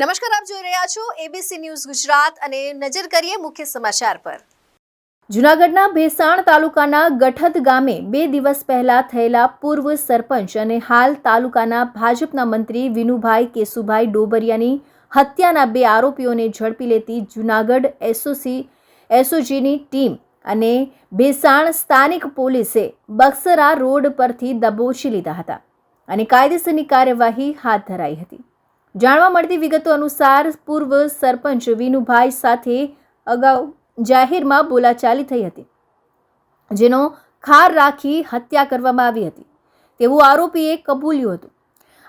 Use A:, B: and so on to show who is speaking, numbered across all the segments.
A: નમસ્કાર, આપ જોઈ રહ્યા છો એબીસી ન્યૂઝ ગુજરાત અને નજર કરીએ મુખ્ય સમાચાર પર. જૂનાગઢના ભેસાણ તાલુકાના ગઠત ગામે બે દિવસ પહેલા થયેલા પૂર્વ સરપંચ અને હાલ તાલુકાના ભાજપના મંત્રી વિનુભાઈ કેશુભાઈ ડોબરિયાની હત્યાના બે આરોપીઓને ઝડપી લેતી જૂનાગઢ એસઓસી એસઓજીની ટીમ અને ભેસાણ સ્થાનિક પોલીસે બક્સરા રોડ પરથી દબોચી લીધા હતા અને કાયદેસરની કાર્યવાહી હાથ ધરાઈ હતી. જાણવા મળતી વિગતો અનુસાર પૂર્વ સરપંચ વિનુભાઈ સાથે અગાઉ જાહેરમાં બોલાચાલી થઈ હતી, જેનો ખાર રાખી હત્યા કરવામાં આવી હતી. તેવું આરોપીએ કબૂલ્યું હતું.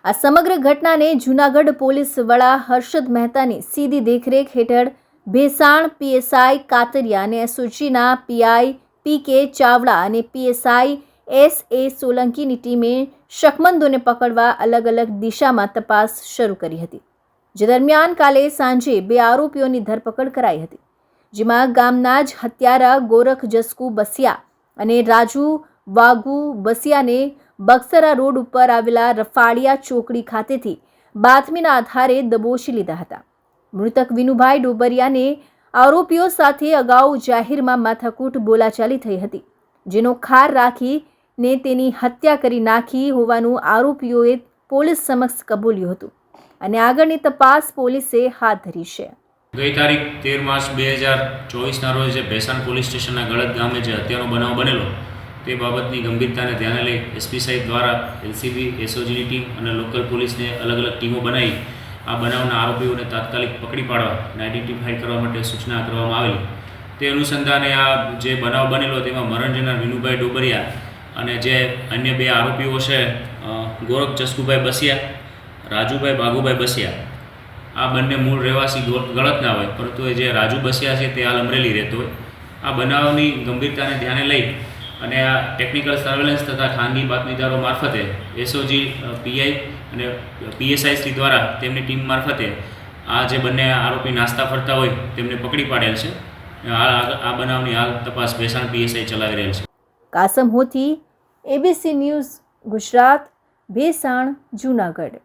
A: આ સમગ્ર ઘટનાને જૂનાગઢ પોલીસ વડા હર્ષદ મહેતાની સીધી દેખરેખ હેઠળ ભેસાણ પીએસઆઈ કાતરિયા અને એસઓજીના પીઆઈ પી કે ચાવડા અને પીએસઆઈ એસ એ સોલંકીની ટીમે શકમંદોને પકડવા અલગ અલગ દિશામાં તપાસ શરૂ કરી હતી. જે દરમિયાન કાલે સાંજે બે આરોપીઓની ધરપકડ કરાઈ હતી, જેમાં ગામના જ હત્યારા ગોરખ જસકુ બસિયા અને રાજુ વાગુ બસિયાને બક્સરા રોડ ઉપર આવેલા રફાળિયા ચોકડી ખાતેથી બાતમીના આધારે દબોચી લીધા હતા. મૃતક વિનુભાઈ ડોબરિયાને આરોપીઓ સાથે અગાઉ જાહેરમાં માથાકૂટ બોલાચાલી થઈ હતી, જેનો ખાર રાખીને તેની હત્યા કરી નાખી હોવાનું આરોપીઓએ પોલીસ સમક્ષ કબૂલ્યું હતું. અને આગળની તપાસ પોલીસે હાથ ધરી છે.
B: ગઈ તારીખ તેર માર્ચ બે હજાર ચોવીસના રોજ ભેસાણ પોલીસ સ્ટેશનના ગળદ ગામે જે હત્યાનો બનાવ બનેલો, તે બાબતની ગંભીરતાને ધ્યાને લઈ એસપી સાહેબ દ્વારા એલસીબી, એસઓજીની ટીમ અને લોકલ પોલીસને અલગ અલગ ટીમો બનાવી આ બનાવના આરોપીઓને તાત્કાલિક પકડી પાડવા અને આઈડેન્ટિફાઈ કરવા માટે સૂચના કરવામાં આવેલી. તે અનુસંધાને આ જે બનાવ બનેલો, તેમાં મરણ જનાર વિનુભાઈ ડોબરિયા અને જે અન્ય બે આરોપીઓ છે ગોરખ ચસ્કુભાઈ બસિયા, રાજુભાઈ બાગુભાઈ બસિયા, આ બંને મૂળ રહેવાસી ગળતના હોય, પરંતુ એ જે રાજુ બસિયા છે તે હાલ અમરેલી રહેતો હોય. આ બનાવની ગંભીરતાને ધ્યાને લઈ અને આ ટેકનિકલ સર્વેલન્સ તથા ખાનગી બાતમીદારો મારફતે એસઓજી પીઆઈ અને પીએસઆઈસી દ્વારા તેમની ટીમ મારફતે આ જે બંને આરોપી નાસ્તા ફરતા હોય તેમને પકડી પાડેલ છે. આ આ બનાવની હાલ તપાસ ભેસાણ પીએસઆઈ ચલાવી રહેલ છે.
A: Kasam Hothi ABC news Gujarat Bhesan Junagadh.